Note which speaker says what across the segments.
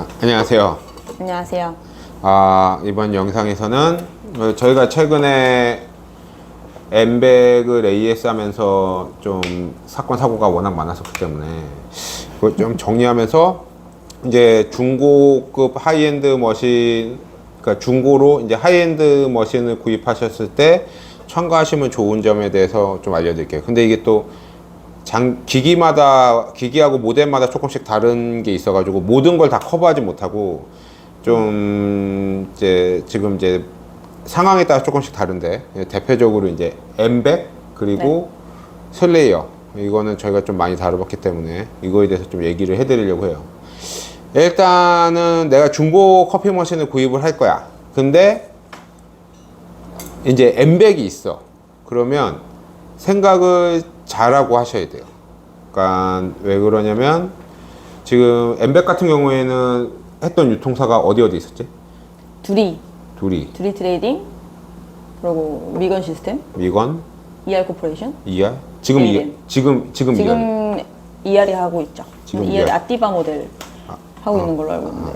Speaker 1: 아, 안녕하세요.
Speaker 2: 안녕하세요.
Speaker 1: 아, 이번 영상에서는 어, 저희가 최근에 엠백을 AS 하면서 좀 사건 사고가 워낙 많았었기 때문에 그걸 좀 정리하면서 이제 중고급 하이엔드 머신 그러니까 중고로 이제 하이엔드 머신을 구입하셨을 때 첨가하시면 좋은 점에 대해서 좀 알려드릴게요. 근데 이게 또 장, 기기마다 기기하고 모델마다 조금씩 다른 게 있어가지고 모든 걸 다 커버하지 못하고 좀 이제 지금 이제 상황에 따라 조금씩 다른데 예, 대표적으로 이제 엠백 그리고 슬레이어 이거는 저희가 좀 많이 다뤄봤기 때문에 이거에 대해서 좀 얘기를 해드리려고 해요. 일단은 내가 중고 커피 머신을 구입을 할 거야. 근데 이제 엠백이 있어. 그러면 생각을 잘하고 하셔야 돼요. 그러니까 왜 그러냐면 지금 엠백 같은 경우에는 했던 유통사가 어디 어디 있었지?
Speaker 2: 둘이
Speaker 1: 둘이
Speaker 2: 둘이 트레이딩 그리고 미건 시스템,
Speaker 1: 미건,
Speaker 2: ER 코퍼레이션.
Speaker 1: 이알 지금 이
Speaker 2: 에이덴.
Speaker 1: 지금 지금 이알
Speaker 2: 지금 ER이 하고 있죠.
Speaker 1: 지금
Speaker 2: ER
Speaker 1: ER.
Speaker 2: 아띠바 모델 하고 있는 걸로 알고 있는데.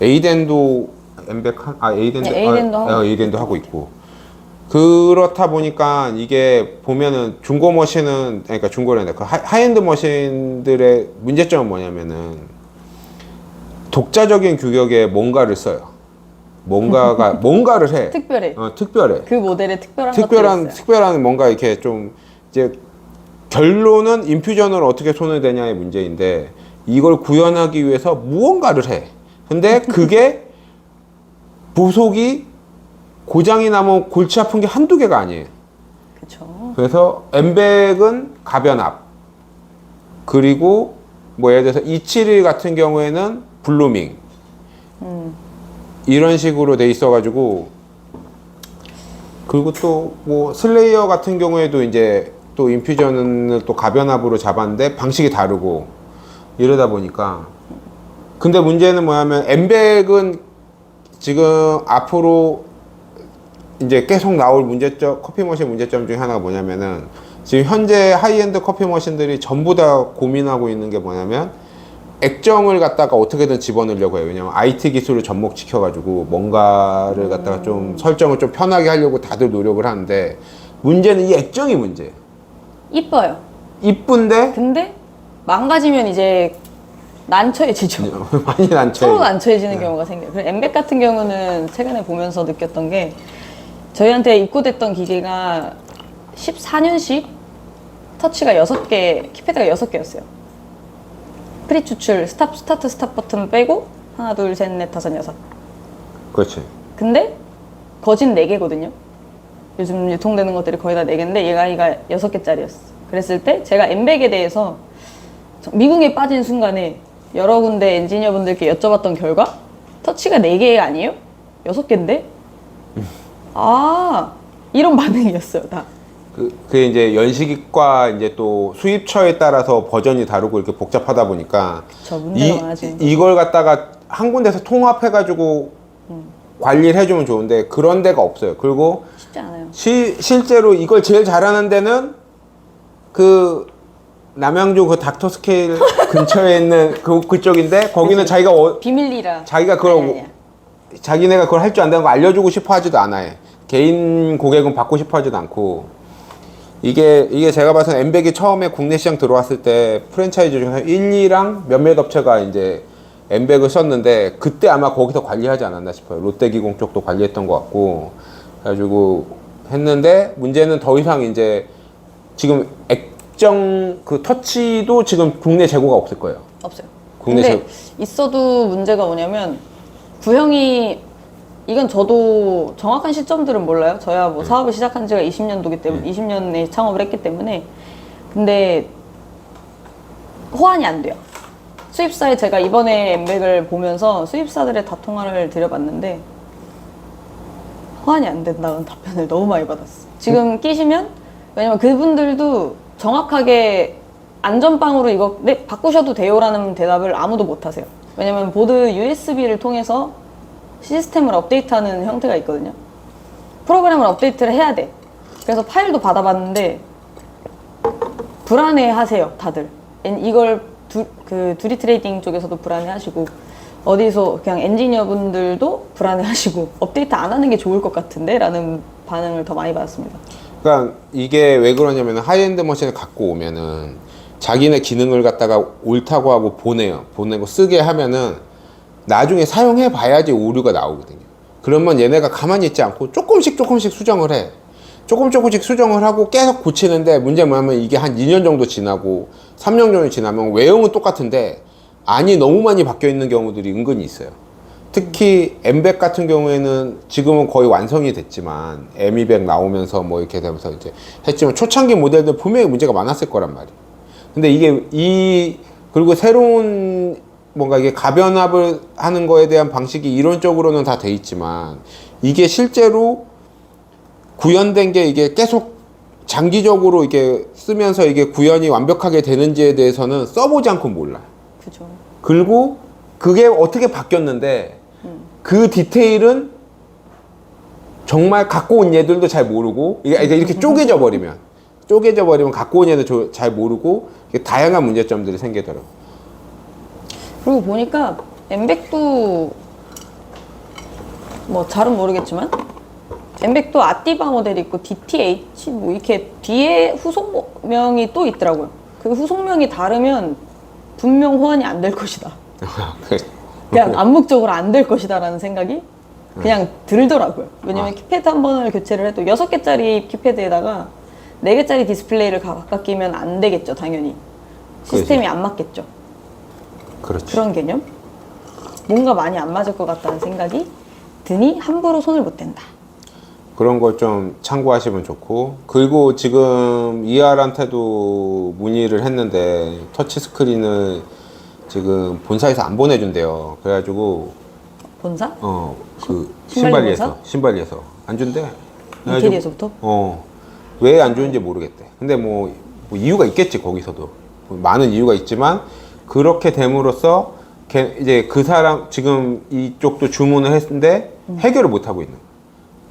Speaker 1: 에이덴도 엠백 한, 아 에이덴도
Speaker 2: 네, 에이덴도
Speaker 1: 아,
Speaker 2: 하고
Speaker 1: 아, 에이덴도 하고 있고 그렇다 보니까 이게 보면은 중고 머신은 그러니까 아니라 그 하- 하이엔드 머신들의 문제점은 뭐냐면은 독자적인 규격에 뭔가를 써요. 뭔가가 뭔가를 해.
Speaker 2: 특별해.
Speaker 1: 어, 특별해.
Speaker 2: 그 모델에 특별한
Speaker 1: 특별한. 특별한 뭔가 이렇게 좀 이제 결론은 인퓨전을 어떻게 손을 대냐의 문제인데 이걸 구현하기 위해서 무언가를 해. 근데 그게 부속이 고장이 나면 골치 아픈 게 한두 개가 아니에요.
Speaker 2: 그렇죠.
Speaker 1: 그래서 엠백은 가변압 그리고 뭐 예를 들어서 271 같은 경우에는 블루밍
Speaker 2: 음.
Speaker 1: 이런 식으로 돼 있어가지고 그리고 또 뭐 슬레이어 같은 경우에도 이제 또 인퓨전을 또 가변압으로 잡았는데 방식이 다르고 이러다 보니까 근데 문제는 뭐냐면 엠백은 지금 앞으로 이제 계속 나올 문제점 커피 머신 문제점 중에 하나가 뭐냐면은 지금 현재 하이엔드 커피 머신들이 전부 다 고민하고 있는 게 뭐냐면 액정을 갖다가 어떻게든 집어넣으려고 해요. 왜냐면 IT 기술을 접목시켜 가지고 뭔가를 갖다가 좀 설정을 좀 편하게 하려고 다들 노력을 하는데 문제는 이 액정이 문제예요.
Speaker 2: 이뻐요.
Speaker 1: 이쁜데
Speaker 2: 근데 망가지면 이제 난처해지죠.
Speaker 1: 많이 난처해.
Speaker 2: 서로 난처해지는 경우가 생겨요. 그래서 엠백 같은 경우는 최근에 보면서 느꼈던 게 저희한테 입고됐던 기계가 14년식 터치가 6개, 키패드가 6개였어요. 프리 추출, 스탑, 스타트, 스탑 버튼 빼고 하나, 둘, 셋, 넷, 다섯, 여섯.
Speaker 1: 그렇지.
Speaker 2: 근데 거진 4개거든요. 요즘 유통되는 것들이 거의 다 4개인데 얘가 얘가 6개짜리였어. 그랬을 때 제가 엠백에 대해서 미궁에 빠진 순간에 여러 군데 엔지니어분들께 여쭤봤던 결과 터치가 4개 아니에요? 6개인데? 아 이런 반응이었어요 다.
Speaker 1: 그, 그게 이제 연식과 이제 또 수입처에 따라서 버전이 다르고 이렇게 복잡하다 보니까
Speaker 2: 저 문제가
Speaker 1: 이,
Speaker 2: 많아지는
Speaker 1: 이걸 갖다가 한 군데서 통합해가지고 관리를 해주면 좋은데 그런 데가 없어요. 그리고
Speaker 2: 쉽지 않아요.
Speaker 1: 시, 실제로 이걸 제일 잘하는 데는 그 남양주 그 닥터 스케일 근처에 있는 그 그쪽인데 거기는 자기가 어,
Speaker 2: 비밀리라.
Speaker 1: 자기가 그걸
Speaker 2: 아니, 아니야.
Speaker 1: 자기네가 그걸 할 줄 안다는 거 알려주고 싶어 하지도 않아요. 개인 고객은 받고 싶어 하지도 않고. 이게, 이게 제가 봐서 엠백이 처음에 국내 시장 들어왔을 때 프랜차이즈 중에서 1, 2랑 몇몇 업체가 이제 엠백을 썼는데 그때 아마 거기서 관리하지 않았나 싶어요. 롯데기공 쪽도 관리했던 것 같고. 그래가지고 했는데 문제는 더 이상 이제 지금 액정 그 터치도 지금 국내 재고가 없을 거예요.
Speaker 2: 없어요.
Speaker 1: 국내
Speaker 2: 근데 있어도 문제가 뭐냐면 구형이 이건 저도 정확한 시점들은 몰라요. 저야 뭐 사업을 시작한 지가 20년도기 때문에 20년에 창업을 했기 때문에 근데 호환이 안 돼요. 수입사에 제가 이번에 엠백을 보면서 수입사들의 다 통화를 드려봤는데 호환이 안 된다는 답변을 너무 많이 받았어. 지금 끼시면 왜냐면 그분들도 정확하게 안전빵으로 이거 네 바꾸셔도 돼요라는 대답을 아무도 못 하세요. 왜냐면 보드 USB를 통해서 시스템을 업데이트하는 형태가 있거든요. 프로그램을 업데이트를 해야 돼. 그래서 파일도 받아봤는데 불안해 하세요, 다들. 엔- 이걸 두, 그 두리 트레이딩 쪽에서도 불안해 하시고 어디서 그냥 엔지니어분들도 불안해 하시고 업데이트 안 하는 게 좋을 것 같은데 라는 반응을 더 많이 받았습니다.
Speaker 1: 그러니까 이게 왜 그러냐면 하이엔드 머신을 갖고 오면은 자기네 기능을 갖다가 옳다고 하고 보내요. 보내고 쓰게 하면은 나중에 사용해 봐야지 오류가 나오거든요. 그러면 얘네가 가만히 있지 않고 조금씩 조금씩 수정을 해. 조금 조금씩 수정을 하고 계속 고치는데 문제 뭐냐면 이게 한 2년 정도 지나고 3년 정도 지나면 외형은 똑같은데 안이 너무 많이 바뀌어 있는 경우들이 은근히 있어요. 특히 M100 같은 경우에는 지금은 거의 완성이 됐지만 M200 나오면서 뭐 이렇게 되면서 이제 했지만 초창기 모델들 분명히 문제가 많았을 거란 말이에요. 근데 이게 이 그리고 새로운 뭔가 이게 가변압을 하는 거에 대한 방식이 이론적으로는 다 돼 있지만 이게 실제로 구현된 게 이게 계속 장기적으로 이게 쓰면서 이게 구현이 완벽하게 되는지에 대해서는 써보지 않고 몰라요.
Speaker 2: 그죠.
Speaker 1: 그리고 그게 어떻게 바뀌었는데 그 디테일은 정말 갖고 온 얘들도 잘 모르고 이게 이렇게 쪼개져 버리면 쪼개져 버리면 갖고 온 조- 잘 모르고 다양한 문제점들이 생기더라고.
Speaker 2: 그리고 보니까 엠백도 뭐 잘은 모르겠지만 엠백도 아띠바 모델이 있고 DTH 뭐 이렇게 뒤에 후속명이 또 있더라고요. 그 후속명이 다르면 분명 호환이 안 될 것이다. 그냥 암묵적으로 안 될 것이다라는 생각이 그냥 들더라고요. 왜냐면
Speaker 1: 아.
Speaker 2: 키패드 한 번을 교체를 해도 여섯 개짜리 키패드에다가 네 개짜리 디스플레이를 각각 끼면 안 되겠죠, 당연히. 시스템이 안 맞겠죠.
Speaker 1: 그렇죠.
Speaker 2: 그런 개념? 뭔가 많이 안 맞을 것 같다는 생각이 드니 함부로 손을 못 댄다.
Speaker 1: 그런 걸 좀 참고하시면 좋고 그리고 지금 이알한테도 문의를 했는데 터치 스크린을 지금 본사에서 안 보내준대요. 그래가지고
Speaker 2: 본사?
Speaker 1: 어 그
Speaker 2: 신발리
Speaker 1: 신발리에서? 신발리에서 안 준대. 그래가지고
Speaker 2: 이태리에서부터?
Speaker 1: 어 왜 안 주는지 모르겠대. 근데 뭐, 뭐 이유가 있겠지 거기서도 뭐 많은 이유가 있지만 그렇게 됨으로써 걔- 이제 그 사람 지금 이쪽도 주문을 했는데 해결을 못 하고 있는. 거야.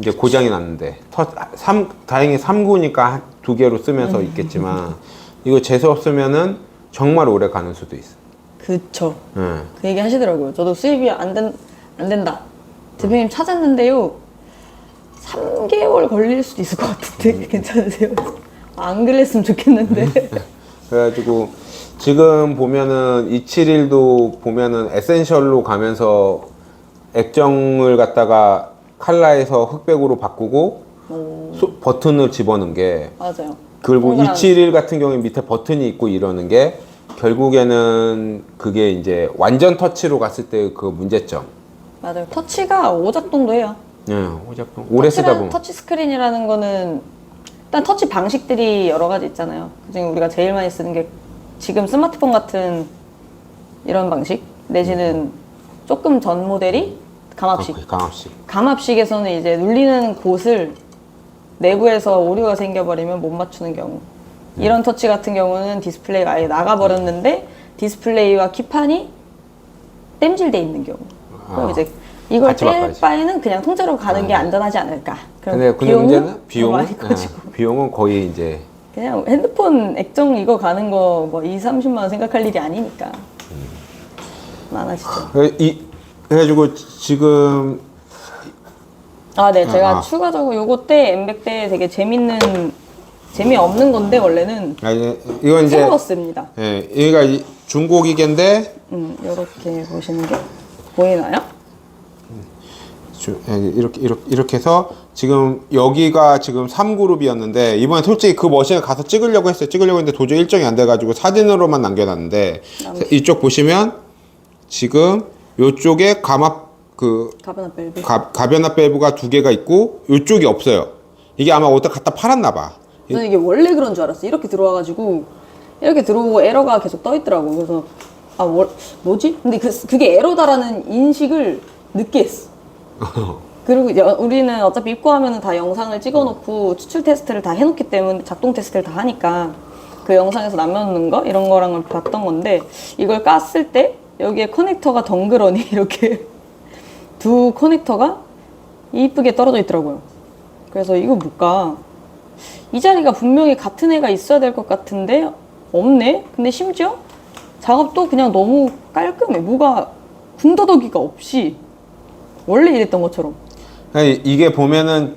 Speaker 1: 이제 고장이 났는데 터, 삼, 다행히 3구니까 두 개로 쓰면서 있겠지만 이거 재수 없으면은 정말 오래 가는 수도 있어.
Speaker 2: 그쵸.
Speaker 1: 응.
Speaker 2: 그 얘기 하시더라고요. 저도 수입이 안, 된, 안 된다. 대표님 찾았는데요. 3개월 걸릴 수도 있을 것 같은데 괜찮으세요? 안 그랬으면 좋겠는데.
Speaker 1: 그래가지고 지금 보면은 271도 보면은 에센셜로 가면서 액정을 갖다가 칼라에서 흑백으로 바꾸고 소- 버튼을 집어넣은 게
Speaker 2: 맞아요.
Speaker 1: 그리고
Speaker 2: 동그란-
Speaker 1: 271 같은 경우에 밑에 버튼이 있고 이러는 게 결국에는 그게 이제 완전 터치로 갔을 때 그 문제점.
Speaker 2: 맞아요. 터치가 오작동도 해요.
Speaker 1: 예, 오작동. 오래 쓰다
Speaker 2: 터치라-
Speaker 1: 보면.
Speaker 2: 터치 스크린이라는 거는 일단 터치 방식들이 여러 가지 있잖아요. 그중에 우리가 제일 많이 쓰는 게 지금 스마트폰 같은 이런 방식 내지는 조금 전 모델이 감압식.
Speaker 1: 아, 강압식.
Speaker 2: 감압식에서는 이제 눌리는 곳을 내부에서 오류가 생겨버리면 못 맞추는 경우. 이런 터치 같은 경우는 디스플레이가 아예 나가버렸는데 디스플레이와 키판이 땜질돼 있는 경우. 그럼
Speaker 1: 아,
Speaker 2: 이제 이걸
Speaker 1: 같이
Speaker 2: 뗄
Speaker 1: 바꿔야지.
Speaker 2: 바에는 그냥 통째로 가는 게 안전하지 않을까. 그럼
Speaker 1: 근데 근데
Speaker 2: 비용은
Speaker 1: 문제는
Speaker 2: 더
Speaker 1: 비용은
Speaker 2: 많이 커지고.
Speaker 1: 예, 비용은 거의 이제
Speaker 2: 그냥 핸드폰 액정 이거 가는 거 뭐 2, 30만 원 생각할 일이 아니니까. 많아지죠.
Speaker 1: 그래- 이 그래가지고 지금
Speaker 2: 아, 네. 제가
Speaker 1: 아.
Speaker 2: 추가적으로 요거 때 엠백 때 되게 재밌는 재미없는 건데 원래는
Speaker 1: 아, 이제 이건 이제
Speaker 2: 새로웠습니다.
Speaker 1: 예, 이 중고 기계인데
Speaker 2: 음, 이렇게 보시는 게 보이나요?
Speaker 1: 주- 예, 이렇게 이렇게 이렇게 해서 지금 여기가 지금 3그룹이었는데 이번에 솔직히 그 머신을 가서 찍으려고 했어요. 찍으려고 했는데 도저히 일정이 안 돼가지고 사진으로만 남겨놨는데 이쪽 보시면 지금 요쪽에 감압 그
Speaker 2: 가변 벨벳.
Speaker 1: 가, 가변압 밸브가 두 개가 있고 요쪽이 없어요. 이게 아마 어디다 갖다 팔았나 봐.
Speaker 2: 저는 이게 원래 그런 줄 알았어요. 이렇게 들어와가지고 이렇게 들어오고 에러가 계속 떠 있더라고. 그래서 아 뭐, 뭐지? 근데 그, 그게 에러다라는 인식을 늦게 했어. 그리고 여- 우리는 어차피 입고하면은 다 영상을 찍어놓고 추출 테스트를 다 해놓기 때문에 작동 테스트를 다 하니까 그 영상에서 남겨놓는 거 이런 거랑을 봤던 건데 이걸 깠을 때 여기에 커넥터가 덩그러니 이렇게 두 커넥터가 이쁘게 떨어져 있더라고요. 그래서 이거 뭘까? 이 자리가 분명히 같은 애가 있어야 될 것 같은데 없네? 근데 심지어 작업도 그냥 너무 깔끔해. 뭐가 군더더기가 없이 원래 이랬던 것처럼
Speaker 1: 아니, 이게 보면은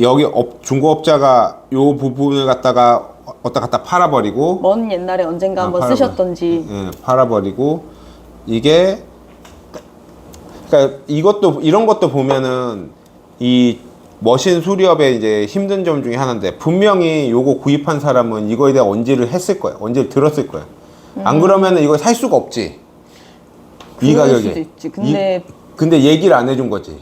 Speaker 1: 여기 업, 중고업자가 요 부분을 갖다가 어디다 갖다 팔아버리고
Speaker 2: 먼 옛날에 언젠가
Speaker 1: 아,
Speaker 2: 한번
Speaker 1: 팔아버-
Speaker 2: 쓰셨던지
Speaker 1: 예, 팔아버리고 이게 그러니까 이것도 이런 것도 보면은 이 머신 수리업의 이제 힘든 점 중에 하나인데 분명히 요거 구입한 사람은 이거에 대한 언지를 했을 거야. 언지를 들었을 거야. 안 그러면 은 이걸 살 수가 없지. 이
Speaker 2: 음. 그럴
Speaker 1: 가격에.
Speaker 2: 수도 있지. 근데
Speaker 1: 이- 근데 얘기를 안 해준 거지.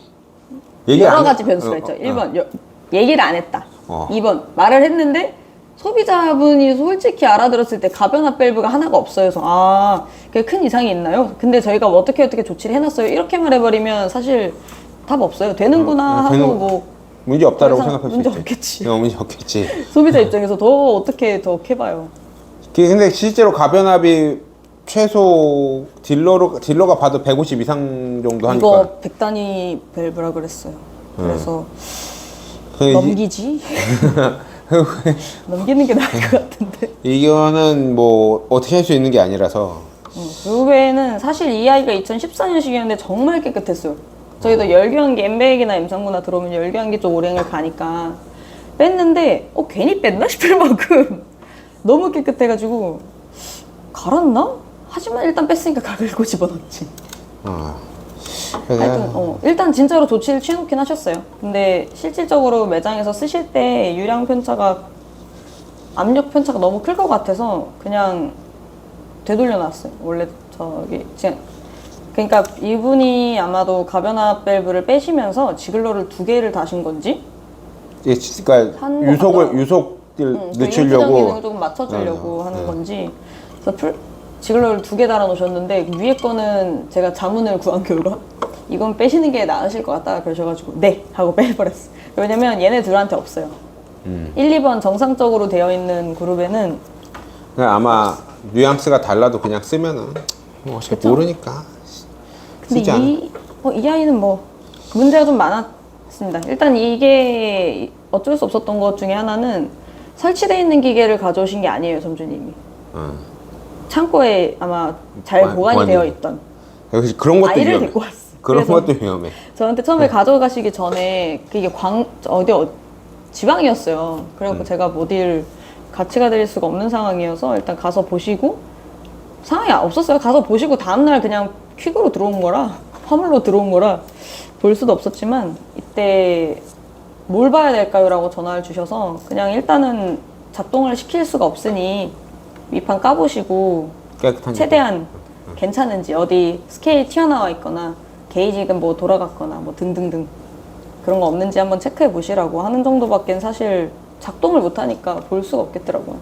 Speaker 2: 여러
Speaker 1: 안
Speaker 2: 가지
Speaker 1: 해-
Speaker 2: 변수가
Speaker 1: 어,
Speaker 2: 있죠.
Speaker 1: 어,
Speaker 2: 1번 여- 얘기를 안 했다.
Speaker 1: 어.
Speaker 2: 2번 말을 했는데 소비자분이 솔직히 알아들었을 때 가변화 밸브가 하나가 없어요. 그래서 아, 그게 큰 이상이 있나요? 근데 저희가 뭐 어떻게 어떻게 조치를 해놨어요. 이렇게 말해버리면 사실 답 없어요. 되는구나
Speaker 1: 어,
Speaker 2: 하고
Speaker 1: 되는-
Speaker 2: 뭐
Speaker 1: 문제 없다라고 생각할 수
Speaker 2: 문제
Speaker 1: 있지.
Speaker 2: 없겠지.
Speaker 1: 어, 문제 없겠지.
Speaker 2: 소비자 입장에서 더 어떻게 더 캐봐요.
Speaker 1: 그게 근데 실제로 가변압이 최소 딜러로 딜러가 봐도 150 이상 정도 하니까.
Speaker 2: 이거 백단위 밸브라 그랬어요. 그래서
Speaker 1: 그 이-
Speaker 2: 넘기지? 넘기는 게 나을 것 같은데.
Speaker 1: 이거는 뭐 어떻게 할 수 있는 게 아니라서.
Speaker 2: 그 외에는 사실 이 아이가 2014년식이었는데 정말 깨끗했어요. 저희도 열교환기 엠베이나 임상구나 들어오면 열교환기 쪽 오랭을 가니까 뺐는데 어 괜히 뺐나 싶을 만큼 너무 깨끗해가지고 갈았나? 하지만 일단 뺐으니까 가글고 집어넣지.
Speaker 1: 어.
Speaker 2: 하여튼 어, 일단 진짜로 조치를 취해놓긴 하셨어요. 근데 실질적으로 매장에서 쓰실 때 유량 편차가 압력 편차가 너무 클 것 같아서 그냥 되돌려 놨어요. 원래 저기 지금 그러니까 이분이 아마도 가변압 밸브를 빼시면서 지글러를 두 개를 다신 건지
Speaker 1: 예, 그러니까 유속을. 유속을
Speaker 2: 응, 그
Speaker 1: 늦추려고
Speaker 2: 기능을 조금 맞춰주려고
Speaker 1: 어,
Speaker 2: 하는
Speaker 1: 네.
Speaker 2: 건지 그래서 풀, 지글러를 두 개 달아 놓으셨는데 위에 거는 제가 자문을 구한 결과 이건 빼시는 게 나으실 것 같다 그러셔가지고 네 하고 빼버렸어 왜냐면 얘네 둘한테 없어요
Speaker 1: 음.
Speaker 2: 1, 2번 정상적으로 되어 있는 그룹에는
Speaker 1: 그냥 아마 뉘앙스가 달라도 그냥 쓰면은 뭐 어차피 모르니까
Speaker 2: 근데
Speaker 1: 쓰지 않아.
Speaker 2: 이, 어, 이 아이는 뭐 문제가 좀 많았습니다. 일단 이게 어쩔 수 없었던 것 중에 하나는 설치되어 있는 기계를 가져오신 게 아니에요, 점주님이.
Speaker 1: 어.
Speaker 2: 창고에 아마 잘
Speaker 1: 보관-
Speaker 2: 보관이
Speaker 1: 보관이
Speaker 2: 되어 있던
Speaker 1: 여기 그런 것도
Speaker 2: 아이를
Speaker 1: 위험해.
Speaker 2: 데리고 왔어.
Speaker 1: 그런
Speaker 2: 그래서
Speaker 1: 것도 위험해.
Speaker 2: 저한테 처음에 가져가시기 전에 그게 광 어디 어, 지방이었어요. 그래갖고 제가 뭐 어딜 같이 가드릴 수가 없는 상황이어서 일단 가서 보시고 상황이 없었어요. 가서 보시고 다음날 그냥 퀵으로 들어온 거라 화물로 들어온 거라 볼 수도 없었지만 이때 뭘 봐야 될까요 라고 전화를 주셔서 그냥 일단은 작동을 시킬 수가 없으니 밑판 까보시고
Speaker 1: 깨끗한
Speaker 2: 최대한 괜찮은지 어디 스케일 튀어나와 있거나 게이지가 뭐 돌아갔거나 뭐 등등등 그런 거 없는지 한번 체크해 보시라고 하는 정도밖엔 사실 작동을 못 하니까 볼 수가 없겠더라고요.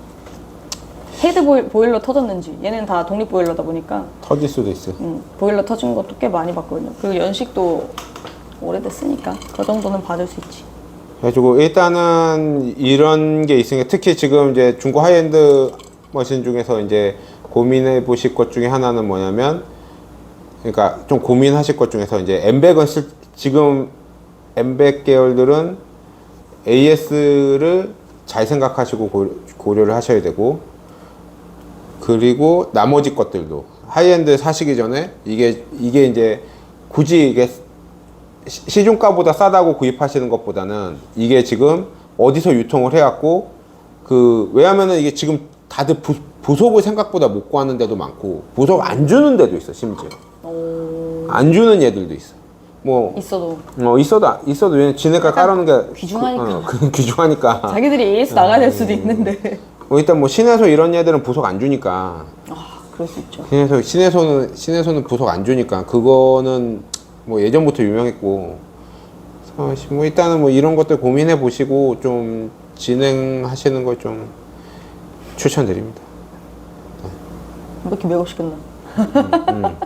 Speaker 2: 헤드 보일, 보일러 터졌는지 얘는 다 독립 보일러다 보니까
Speaker 1: 터질 수도 있어.
Speaker 2: 음, 보일러 터진 것도 꽤 많이 봤거든요. 그리고 연식도 오래됐으니까 그 정도는 봐줄 수 있지.
Speaker 1: 그래가지고 일단은 이런 게 있으니까 특히 지금 이제 중고 하이엔드 머신 중에서 이제 고민해 보실 것 중에 하나는 뭐냐면 그러니까 좀 고민하실 것 중에서 이제 엠백은 쓸, 지금 엠백 계열들은 AS를 잘 생각하시고 고, 고려를 하셔야 되고 그리고 나머지 것들도 하이엔드 사시기 전에 이게 이게 이제 굳이 이게 시- 시중가보다 싸다고 구입하시는 것보다는 이게 지금 어디서 유통을 해갖고 그 왜냐면은 이게 지금 다들 부, 부속을 생각보다 못 구하는 데도 많고 부속 안 주는 데도 있어 심지어. 안 주는 얘들도 있어. 뭐
Speaker 2: 있어도.
Speaker 1: 어, 있어도 있어도 왜냐 지네가 깔아놓은 게
Speaker 2: 귀중하니까.
Speaker 1: 그, 어, 그 귀중하니까.
Speaker 2: 자기들이 AS 나가야 될 수도 있는데.
Speaker 1: 뭐 일단 뭐 신에서 이런 얘들은 부속 안 주니까.
Speaker 2: 아 그럴 수 있죠.
Speaker 1: 신에서 신에서는 신에서는 부속 안 주니까. 그거는 뭐 예전부터 유명했고. 그래서 뭐 일단은 뭐 이런 것들 고민해 보시고 좀 진행하시는 걸좀 추천드립니다.
Speaker 2: 왜 이렇게 매고 싶겠나?
Speaker 1: 음.